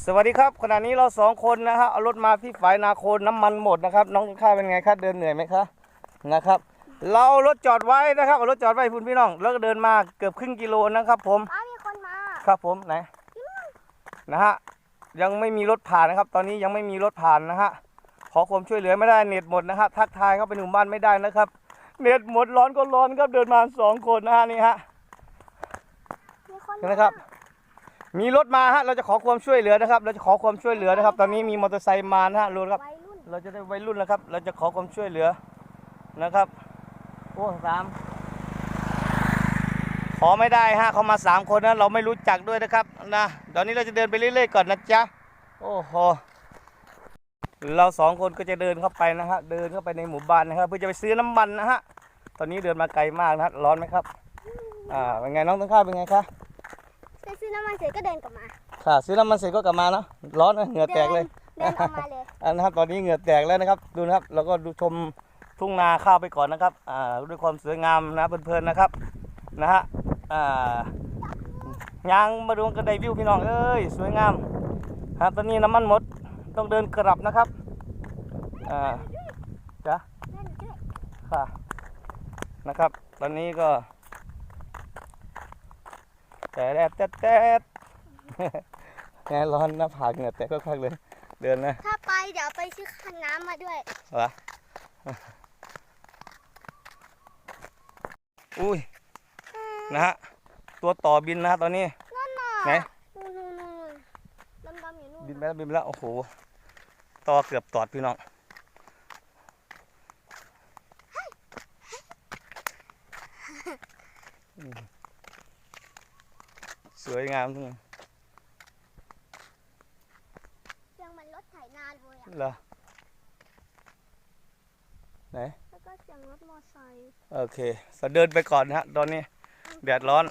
สวัสดีครับขณะนี้เราสองคนนะฮะเอารถมาที่ฝายนาโคนน้ำมันหมดนะครับ น้องต้นข้าวเป็นไงครับเดินเหนื่อยไหมคะนะครับ เราเอารถจอดไว้นะครับเอารถจอดไว้คุณพี่น้องแล้วก็เดินมาเกือบครึ่งกิโลนะครับ ผมอ้าวมีคนมาครับผมไหนนะฮะยังไม่มีรถผ่านนะครับ ตอนนี้ยังไม่มีรถผ่านนะฮะขอความช่วยเหลือไม่ได้เน็ตหมดนะฮะทักทายเข้าไปหนุ่มบ้านไม่ได้นะครับ เน็ตหมดร้อนก็ร้อนครับเดินมาสองคนนะฮะนี่ฮะมีคนเห็นะครับ มีรถมาฮะเราจะขอความช่วยเหลือนะครับ เราจะขอความช่วยเหลือนะครับ ตอนนี้มีมอเตอร์ไซค์มานะฮะรู้ครับวัยรุ่นเราจะได้วัยรุ่นนะครับ เราจะขอความช่วยเหลือนะครับโอ้สามขอไม่ได้ฮะเขามาสามคนนะเราไม่รู้จักด้วยนะครับนะตอนนี้เราจะเดินไปเรื่อยๆก่อนนะจ๊ะโอ้โหเราสองคนก็จะเดินเข้าไปนะฮะเดินเข้าไปในหมู่บ้านนะครับ เพื่อจะไปซื้อน้ำมันนะฮะตอนนี้เดินมาไกลมากนะฮะร้อนไหมครับอ่าเป็นไงน้องต้นข้าวเป็นไงคะ ไปซื้อน้ำมันเสร็จก็เดินกลับมา ค่ะ ซื้อน้ำมันเสร็จก็กลับมาเนาะร้อนนะเหงื่อแตกเลยเดินออกมาเลยอันนะครับตอนนี้เหงื่อแตกแล้วนะครับ ดูนะครับเราก็ดูชมทุ่งนาข้าวไปก่อนนะครับอ่าด้วยความสวยงามนะเพลินๆนะครับนะฮะอ่ายางมาดูกันไดวิวพี่น้องเอ้ยสวยงามฮะตอนนี้น้ำมันหมดต้องเดินกลับนะครับอ่าจ้ะเล่นด้วยค่ะนะครับ ตอนนี้ก็ แต่แดดแต๊ดแต๊ดแง่ร้อนหน้าผากเหงื่อแตกก็คักเลย เดินนะถ้าไปเดี๋ยวไปซื้อคันน้ำมาด้วยเหรออุ้ยนะฮะตัวต่อบินนะฮะตอนนี้นั่นน่ะไหนนู่นนู่นนู่นดำๆอยู่นู่นบินไปแล้วบินไปแล้วโอ้โหต่อเกือบตอดพี่น้องอืม สวยงามทั้งนั้นเสียงเหมันรถไถนาเลยอะเหรอไหนแล้วก็เสียงรถมอไซค์โอเคเราเดินไปก่อนนะฮะตอนนี้แดดร้อน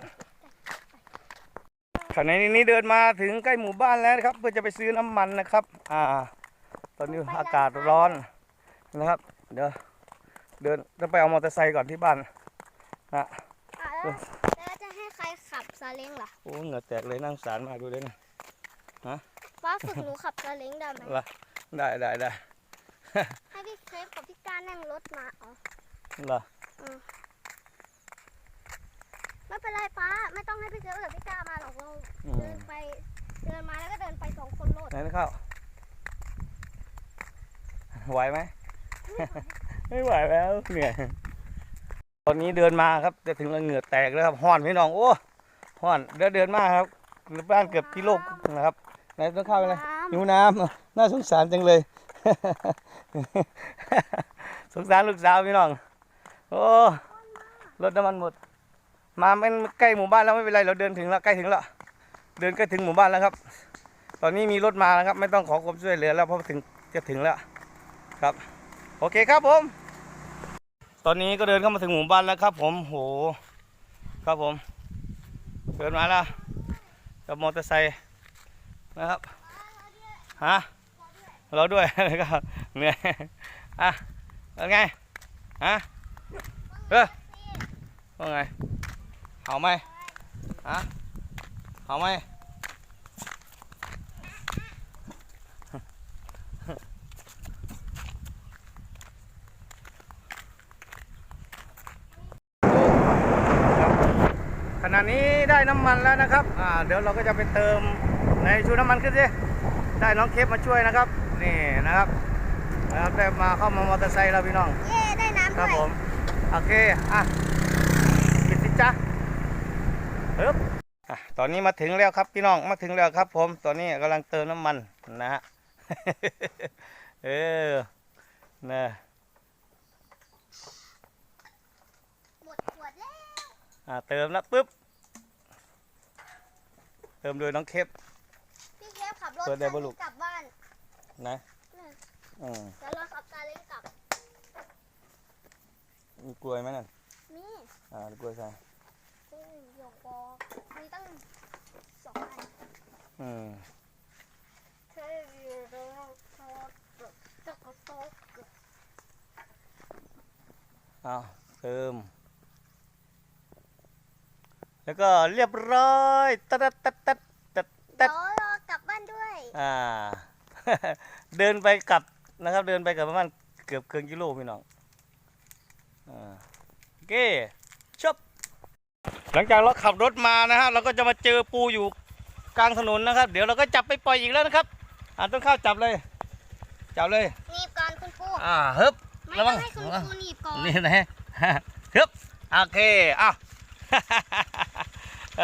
ขณะนี้เดินมาถึงใกล้หมู่บ้านแล้วนะครับ เพื่อจะไปซื้อน้ำมันนะครับ อ่า ตอนนี้อากาศร้อนนะครับ เดี๋ยวเดินจะไปเอามอเตอร์ไซค์ก่อนที่บ้านนะ ซาเล้งเหรอ โอ้เหงื่อแตกเลยนั่งสารมากดูเลยนะป้าฝึกหนูขับซาเล้งได้ไหมละได้ได้ได้ให้พี่เคฟกับพี่การนั่งรถมาอ๋อเหรอไม่เป็นไรป้าไม่ต้องให้พี่เคฟกับพี่การมาหรอกเราอืเดิมนไปเดินมาแล้วก็เดินไปสองคนโลดไหนนะเข้าไหวไหมไม่ไหวแล้วเหนื่อยตอนนี้เดินมาครับจะถึงแล้วเหงื่อแตกแล้วครับห้อนพี่น้องโอ้ ห้อนเดินเดินมาครับบ้านเกือบกิโลนะครับไหนต้องเข้าไปเลยหิวน้ำน่าสงสารจังเลย สงสารลูกสาวพี่น้องโอ้รถน้ำมันหมด มาเป็นใกล้หมู่บ้านแล้วไม่เป็นไรเราเดินถึงแล้วใกล้ถึงแล้วเดินใกล้ถึงหมู่บ้านแล้วครับ ตอนนี้มีรถมาแล้วครับ ไม่ต้องขอความช่วยเหลือแล้วเพราะถึงจะถึงแล้วครับ โอเคครับผม ตอนนี้ก็เดินเข้ามาถึงหมู่บ้านแล้วครับ ผมโหครับผมเดินมาแล้วกับมอเตอร์ไซค์นะครับฮะเราด้วยนะครับเนี่ยอะเป็นไงฮะเออว่าไงเอาไหมฮะเอาไหม ขณะ นี้ได้น้ำมันแล้วนะครับอ่าเดี๋ยวเราก็จะไปเติมในชูน้ำมันขึ้นสิได้น้องเคปมาช่วยนะครับ นี่นะครับนะครับได้มาเข้ามามอเตอร์ไซค์แล้วพี่น้องเย่ได้น้ำคด้รับวยผมโอเคอะปิดสิจ๊ะฮึบอะตอนนี้มาถึงแล้วครับพี่น้องมาถึงแล้วครับ ผมตอนนี้กำลังเติมน้ำมันนะฮะเออนะหมดขวดแล้วอะเติมแล้วปุ๊บ เติมโดยน้องเคป พี่เคฟขับรถเปิดได้ปะลูก กลับบ้านนะเนี่ยอืมเดี๋ยวเราขับซาเล้งกลับมีกล้วยไหมนั่นนี่อ่ากล้วยใส่อืมหยกบอมีตั้งสองอันอืมเท่ดีแล้วทอดจักรโต๊ะเอาเติม แล้วก็เรียบร้อยตัดตัดตัดตัดตัเดี๋ดยวเรากลับบ้านด้วย อ่า เดินไปกลับนะครับ เดินไปกลับประมาณเกือบเกินกิโลพี่น้องอ่าโอเคชบหลังจากเราขับรถมานะฮะเราก็จะมาเจอปูอยู่กลางถนนนะครับ เดี๋ยวเราก็จับไปปล่อยอีกแล้วนะครับ อ่าต้นข้าวจับเลย จับเลย หนีบก่อนคุณครูอ่าฮึบ ไม่ระวัต้องงให้คุณครูหนีบก่อน นี่นะ ฮึบโอเคอะ โอ